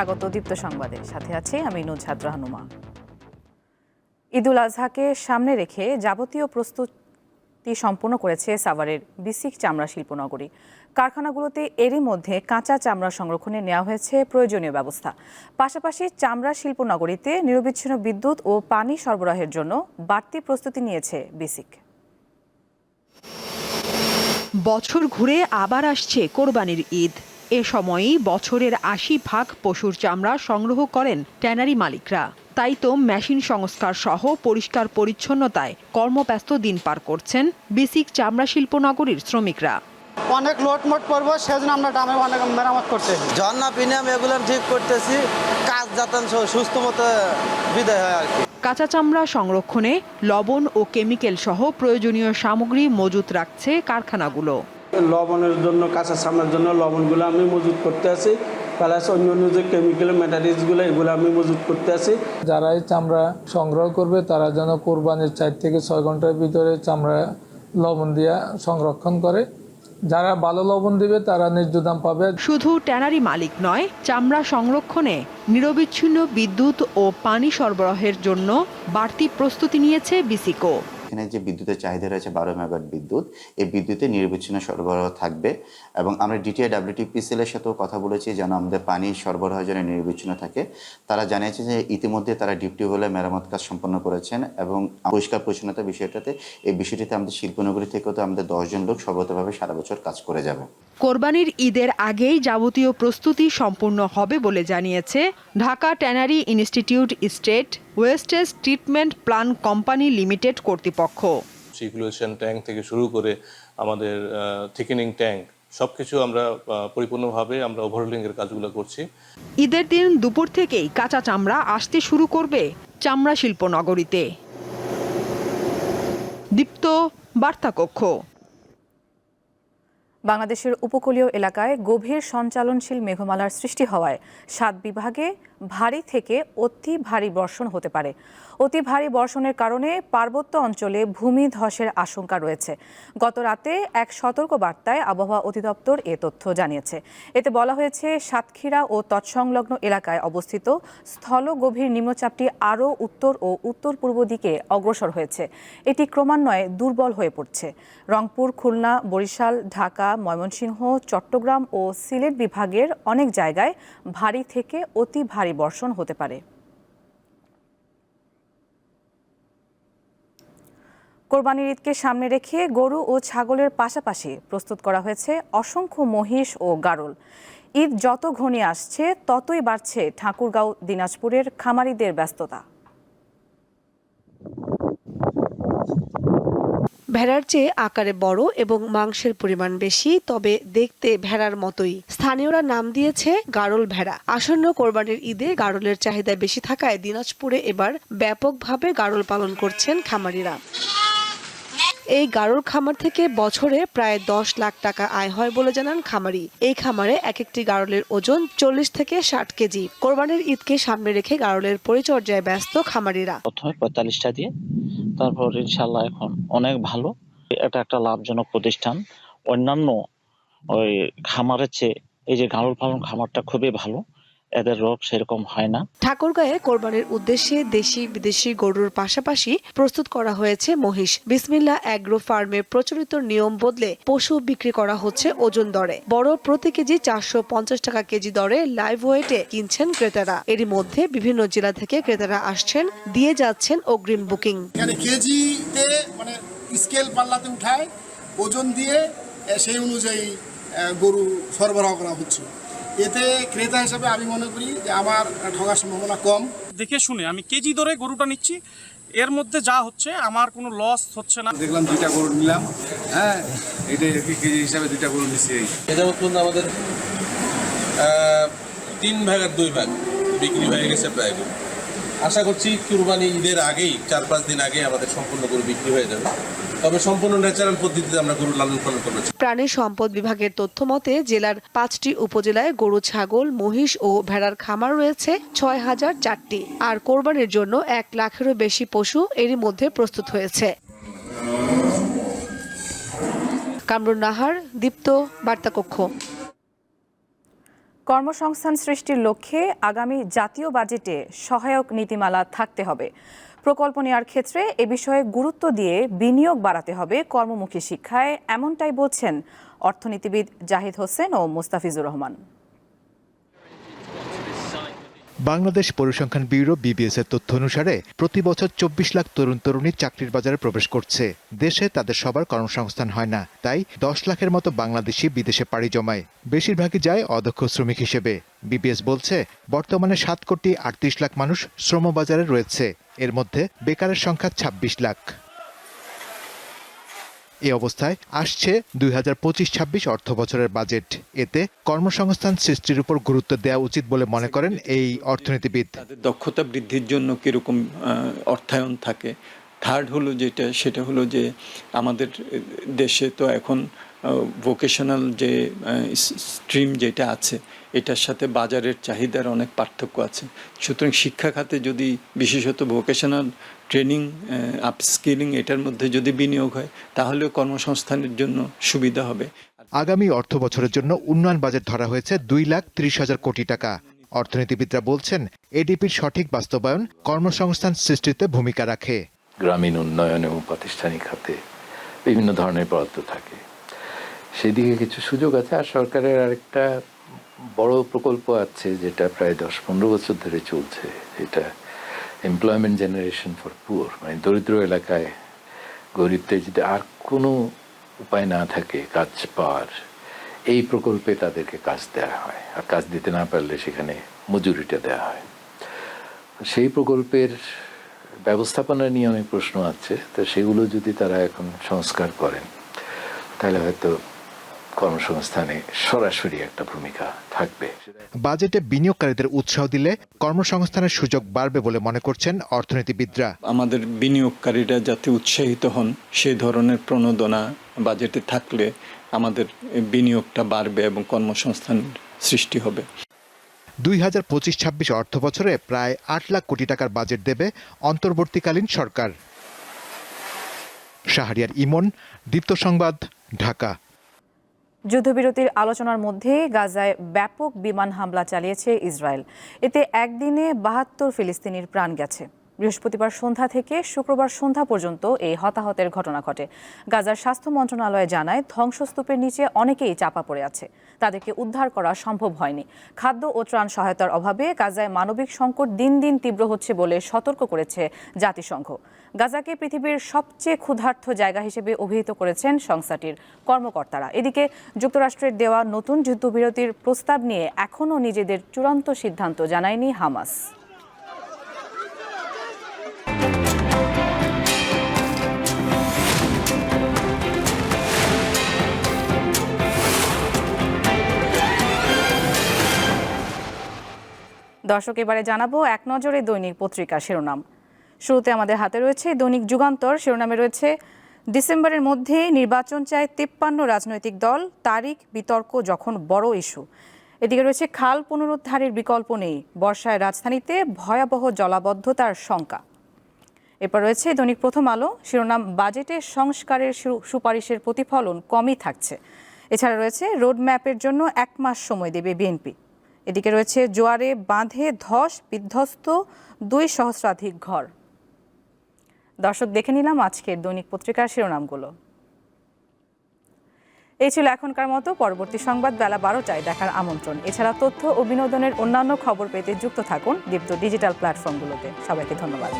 স্বাগত দীপ্ত সংবাদে সাথে আছি আমি নুজহাত রাহনুমা। ঈদুল আজহাকে সামনে রেখে যাবতীয় প্রস্তুতি সম্পন্ন করেছে সাভারের বিসিক চামড়া শিল্পনগরী। কারখানাগুলোতে এরই মধ্যে কাঁচা চামড়া সংরক্ষণে নেওয়া হয়েছে প্রয়োজনীয় ব্যবস্থা। পাশাপাশি চামড়া শিল্পনগরীতে নিরবিচ্ছিন্ন বিদ্যুৎ ও পানি সরবরাহের জন্য বাড়তি প্রস্তুতি নিয়েছে বিসিক। বছর ঘুরে আবার আসছে কোরবানির ঈদ। এ সময়ই বছরের আশি ভাগ পশুর চামড়া সংগ্রহ করেন ট্যানারি মালিকরা। তাই তো মেশিন সংস্কার সহ পরিষ্কার পরিচ্ছন্নতায় কর্মব্যস্ত দিন পার করছেন বিসিক চামড়া শিল্প নগরীর শ্রমিকরা। অনেক লোড মোট পড়ব সেজন্য আমরা ডামে অনেক মেরামত করতে ঝর্ণা প্রিমিয়াম এগুলো ঠিক করতেছি কাজ যাতেন সুস্থ মতো বিদায় হয় আর কি। কাঁচা চামড়া সংরক্ষণে লবণ ও কেমিক্যাল সহ প্রয়োজনীয় সামগ্রী মজুত রাখছে কারখানাগুলো। লবণের জন্য কাঁচা চামড়ার জন্য লবণগুলো আমি মজুত করতে আছি। প্লাস অন্য অন্য যে কেমিক্যাল ম্যাটারিয়ালসগুলো এগুলো আমি মজুত করতে আছি। যারা এই চামড়া সংগ্রহ করবে তারা যেন কোরবানির চার থেকে ছয় ঘণ্টার ভিতরে চামড়া লবণ দিয়া সংরক্ষণ করে। যারা ভালো লবণ দিবে তারা ন্যায্য দাম পাবে। শুধু ট্যানারি মালিক নয় চামড়া সংরক্ষণে নিরবিচ্ছিন্ন বিদ্যুৎ ও পানি সরবরাহের জন্য বাড়তি প্রস্তুতি নিয়েছে বিসিকো। এখানে যে বিদ্যুতের চাহিদা রয়েছে বারো মেগাওয়াট বিদ্যুৎ, এই বিদ্যুতে নির্বিচ্ছিন্ন সরবরাহ থাকবে এবং আমরা ডিটিআই ডাব্লিউটিপিসিএল এর সাথেও কথা বলেছি যেন আমাদের পানি সরবরাহ যেন নির্বিচ্ছিন্ন থাকে। তারা জানিয়েছে যে ইতিমধ্যে তারা ডিপটি হলে মেরামত কাজ সম্পন্ন করেছেন এবং পরিষ্কার পরিচ্ছন্নতা বিষয়টাতে এই বিষয়টিতে আমাদের শিল্পনগরী থেকেও তো আমাদের দশজন লোক সর্বতভাবে সারা বছর কাজ করে যাবে। কোরবানির ঈদের আগেই যাবতীয় প্রস্তুতি সম্পূর্ণ হবে বলে জানিয়েছে Dhaka tannery institute state wastage treatment plan company limited কর্তৃপক্ষ। সার্কুলেশন ট্যাঙ্ক থেকে শুরু করে আমাদের থিকেনিং ট্যাঙ্ক সব কিছু আমরা পরিপূর্ণভাবে আমরা ওভারহোলিংয়ের কাজগুলো করছি। ঈদের দিন দুপুর থেকেই কাঁচা চামড়া আসতে শুরু করবে চামড়া শিল্প নগরীতে। দীপ্ত বার্তা কক্ষ বাংলাদেশের উপকূলীয় এলাকায় গভীর সঞ্চালনশীল মেঘমালার সৃষ্টি হওয়ায় সাত বিভাগে ভারী থেকে অতি ভারী বর্ষণ হতে পারে। অতি ভারী বর্ষণের কারণে পার্বত্য অঞ্চলে ভূমি ধসের আশঙ্কা রয়েছে। গত রাতে এক সতর্ক বার্তায় আবহাওয়া অধিদপ্তর এ তথ্য জানিয়েছে। এতে বলা হয়েছে, সাতক্ষীরা ও তৎসংলগ্ন এলাকায় অবস্থিত স্থল গভীর নিম্নচাপটি আরও উত্তর ও উত্তর পূর্ব দিকে অগ্রসর হয়েছে। এটি ক্রমান্বয়ে দুর্বল হয়ে পড়ছে। রংপুর, খুলনা, বরিশাল, ঢাকা, ময়মনসিংহ, চট্টগ্রাম ও সিলেট বিভাগের অনেক জায়গায় ভারী থেকে অতি ভারী বর্ষণ হতে পারে। কোরবানির ঈদকে সামনে রেখে গরু ও ছাগলের পাশাপাশি প্রস্তুত করা হয়েছে অসংখ্য মহিষ ও গারল। ঈদ যত ঘনিয়ে আসছে, ততই বাড়ছে ঠাকুরগাঁও, দিনাজপুরের খামারিদের ব্যস্ততা। ভেড়ার চেয়ে আকারে বড় এবং মাংসের পরিমাণ বেশি, তবে দেখতে ভেড়ার মতোই। স্থানীয়রা নাম দিয়েছে গাড়ল ভেড়া। আসন্ন কোরবানির ঈদে গাড়লের চাহিদা বেশি থাকায় দিনাজপুরে এবার ব্যাপকভাবে গাড়ল পালন করছেন খামারিরা। এই গাড়ল খামার থেকে বছরে প্রায় দশ লাখ টাকা আয় হয় বলে জানান খামারি। এই খামারে এক একটি গাড়লের ওজন চল্লিশ থেকে ষাট কেজি। কোরবানির ঈদকে সামনে রেখে গাড়লের পরিচর্যায় ব্যস্ত খামারিরা। প্রথমে পঁয়তাল্লিশটা দিয়ে, তারপর ইনশাল্লাহ এখন অনেক ভালো। এটা একটা লাভজনক প্রতিষ্ঠান। অন্যান্য ওই খামারের চেয়ে এই যে গাড়ল পালন খামারটা খুবই ভালো। এদের রোগ সেরকম হয় না। ঠাকুরগাঁয়ে কোরবানির উদ্দেশ্যে দেশি বিদেশি গরুর পাশাপাশি প্রস্তুত করা হয়েছে মহিষ। বিসমিল্লা অ্যাগ্রো ফার্মে প্রচলিত নিয়ম বদলে পশু বিক্রি করা হচ্ছে ওজন দরে। বড় প্রতি কেজি চারশো পঞ্চাশ টাকা কেজি দরে লাইভ ওয়েটে কিনছেন ক্রেতারা। এরই মধ্যে বিভিন্ন জেলা থেকে ক্রেতারা আসছেন দিয়ে যাচ্ছেন অগ্রিম বুকিং। কেজিতে মানে স্কেল পাল্লাতে উঠায় ওজন দিয়ে সেই অনুযায়ী গরু সরবরাহ করা হচ্ছে। এতে ক্রেতা হিসাবে আমি মনে করি যে আমার ঠকার সম্ভাবনা কম। দেখে শুনে আমি কেজি দরে গরুটা নিচ্ছি। এর মধ্যে যা হচ্ছে আমার কোনো লস হচ্ছে না। দেখলাম দুইটা গরু নিলাম। হ্যাঁ এটা কেজি হিসাবে দুইটা গরু নিচ্ছি। এ যাবৎ পর্যন্ত আমাদের তিন ভাগের দুই ভাগ বিক্রি হয়ে গেছে প্রায়। গরু। আশা করছি কুরবানি ঈদের আগেই চার পাঁচ দিন আগে আমাদের সম্পূর্ণ গরু বিক্রি হয়ে যাবে। তবে সম্পূর্ণ ন্যাচারাল পদ্ধতিতে আমরা গরু লালন পালন করব। প্রাণী সম্পদ বিভাগের তথ্য মতে জেলার পাঁচটি উপজেলায় গরু ছাগল মহিষ ও ভেড়ার খামার রয়েছে ছয় হাজার চারটি। আর কোরবানির জন্য এক লাখেরও বেশি পশু এরই মধ্যে প্রস্তুত হয়েছে। কামরুন নাহার দীপ্ত বার্তাকক্ষ। কর্মসংস্থান সৃষ্টির লক্ষ্যে আগামী জাতীয় বাজেটে সহায়ক নীতিমালা থাকতে হবে। প্রকল্প নেওয়ার ক্ষেত্রে এ বিষয়ে গুরুত্ব দিয়ে বিনিয়োগ বাড়াতে হবে কর্মমুখী শিক্ষায়, এমনটাই বলছেন অর্থনীতিবিদ জাহিদ হোসেন ও মুস্তাফিজুর রহমান। বাংলাদেশ পরিসংখ্যান ব্যুরো বিবিএস এর তথ্য অনুসারে প্রতি বছর চব্বিশ লাখ তরুণ তরুণী চাকরির বাজারে প্রবেশ করছে। দেশে তাদের সবার কর্মসংস্থান হয় না, তাই দশ লাখের মতো বাংলাদেশি বিদেশে পাড়ি জমায়। বেশিরভাগই যায় অদক্ষ শ্রমিক হিসেবে। বিবিএস বলছে, বর্তমানে সাত কোটি আটত্রিশ লাখ মানুষ শ্রমবাজারে রয়েছে। এর মধ্যে বেকারের সংখ্যা ছাব্বিশ লাখ। এ অবস্থায় আসছে দুই হাজার পঁচিশ ছাব্বিশ অর্থ বছরের বাজেট। এতে কর্মসংস্থান সৃষ্টির উপর গুরুত্ব দেওয়া উচিত বলে মনে করেন এই অর্থনীতিবিদ। দক্ষতা বৃদ্ধির জন্য কীরকম অর্থায়ন থাকে? থার্ড হলো যেটা, সেটা হলো যে আমাদের দেশে তো এখন ভোকেশনাল যে স্ট্রিম যেটা আছে এটার সাথে বাজারের চাহিদার অনেক পার্থক্য আছে। সুতরাং শিক্ষা খাতে যদি বিশেষত ভোকেশনাল ট্রেনিং আপস্কিলিং এটার মধ্যে যদি বিনিয়োগ হয় তাহলেও কর্মসংস্থানের জন্য সুবিধা হবে। আগামী অর্থ বছরের জন্য উন্নয়ন বাজেট ধরা হয়েছে দুই লাখ ত্রিশ হাজার কোটি টাকা। অর্থনীতিবিদরা বলছেন এডিপির সঠিক বাস্তবায়ন কর্মসংস্থান সৃষ্টিতে ভূমিকা রাখে। গ্রামীণ উন্নয়ন এবং প্রাতিষ্ঠানিক খাতে বিভিন্ন ধরনের বরাদ্দ থাকে। সেদিকে কিছু সুযোগ আছে আর সরকারের আরেকটা বড় প্রকল্প আছে যেটা প্রায় দশ পনেরো বছর ধরে চলছে এটা এমপ্লয়মেন্ট জেনারেশন ফর পুয়ার মানে দরিদ্র এলাকায় গরিবদের যদি আর কোনো উপায় না থাকে কাজ পাওয়ার, এই প্রকল্পে তাদেরকে কাজ দেওয়া হয়। আর কাজ দিতে না পারলে সেখানে মজুরিটা দেওয়া হয়। সেই প্রকল্পের ব্যবস্থাপনা নিয়ে অনেক প্রশ্ন আছে, তো সেগুলো যদি তারা এখন সংস্কার করেন, তাহলে হয়তো কর্মসংস্থানে সরাসরি একটা ভূমিকা থাকবে। বাজেটে বিনিয়োগকারীদের উৎসাহ দিলে কর্মসংস্থানের সুযোগ বাড়বে বলে মনে করছেন অর্থনীতিবিদরা। আমাদের বিনিয়োগকারীরা যাতে উৎসাহিত হন সেই ধরনের প্রণোদনা বাজেটে থাকলে আমাদের বিনিয়োগটা বাড়বে এবং কর্মসংস্থান সৃষ্টি হবে। দুই হাজার পঁচিশ ছাব্বিশ অর্থ বছরে প্রায় আট লাখ কোটি টাকার বাজেট দেবে অন্তর্বর্তীকালীন সরকার। শাহরিয়ার ইমন দীপ্ত সংবাদ ঢাকা। যুদ্ধবিরতির আলোচনার মধ্যে গাজায় ব্যাপক বিমান হামলা চালিয়েছে ইসরায়েল। এতে একদিনে বাহাত্তর ফিলিস্তিনির প্রাণ গেছে। বৃহস্পতিবার সন্ধ্যা থেকে শুক্রবার সন্ধ্যা পর্যন্ত এই হতাহতের ঘটনা ঘটে। গাজার স্বাস্থ্য মন্ত্রণালয় জানায়, ধ্বংসস্তূপের নিচে অনেকেই চাপা পড়ে আছে। তাদেরকে উদ্ধার করা সম্ভব হয়নি। খাদ্য ও ত্রাণ সহায়তার অভাবে গাজায় মানবিক সংকট দিন দিন তীব্র হচ্ছে বলে সতর্ক করেছে জাতিসংঘ। গাজাকে পৃথিবীর সবচেয়ে ক্ষুধার্ত জায়গা হিসেবে অভিহিত করেছেন সংস্থাটির কর্মকর্তারা। এদিকে যুক্তরাষ্ট্রের দেওয়া নতুন যুদ্ধবিরতির প্রস্তাব নিয়ে এখনও নিজেদের চূড়ান্ত সিদ্ধান্ত জানায়নি হামাস। দর্শক, এবারে জানাব এক নজরে দৈনিক পত্রিকা শিরোনাম। শুরুতে আমাদের হাতে রয়েছে দৈনিক যুগান্তর। শিরোনামে রয়েছে, ডিসেম্বরের মধ্যে নির্বাচন চায় তিপ্পান্ন রাজনৈতিক দল, তারিখ, বিতর্ক যখন বড় ইস্যু। এদিকে রয়েছে খাল পুনরুদ্ধারের বিকল্প নেই, বর্ষায় রাজধানীতে ভয়াবহ জলাবদ্ধতার শঙ্কা। এরপর রয়েছে দৈনিক প্রথম আলো। শিরোনাম, বাজেটে সংস্কারের সুপারিশের প্রতিফলন কমই থাকছে। এছাড়া রয়েছে রোডম্যাপের জন্য এক মাস সময় দেবে বিএনপি। এদিকে রয়েছে জোয়ারে বাঁধে ধস, বিধ্বস্ত দুই সহস্রাধিক ঘর। দর্শক, দেখে নিলাম আজকের দৈনিক পত্রিকার শিরোনামগুলো। এই ছিল এখনকার মতো, পরবর্তী সংবাদ বেলা বারোটায় দেখার আমন্ত্রণ। এছাড়া তথ্য ও বিনোদনের অন্যান্য খবর পেতে যুক্ত থাকুন দীপ্ত ডিজিটাল প্ল্যাটফর্মগুলোতে। সবাইকে ধন্যবাদ।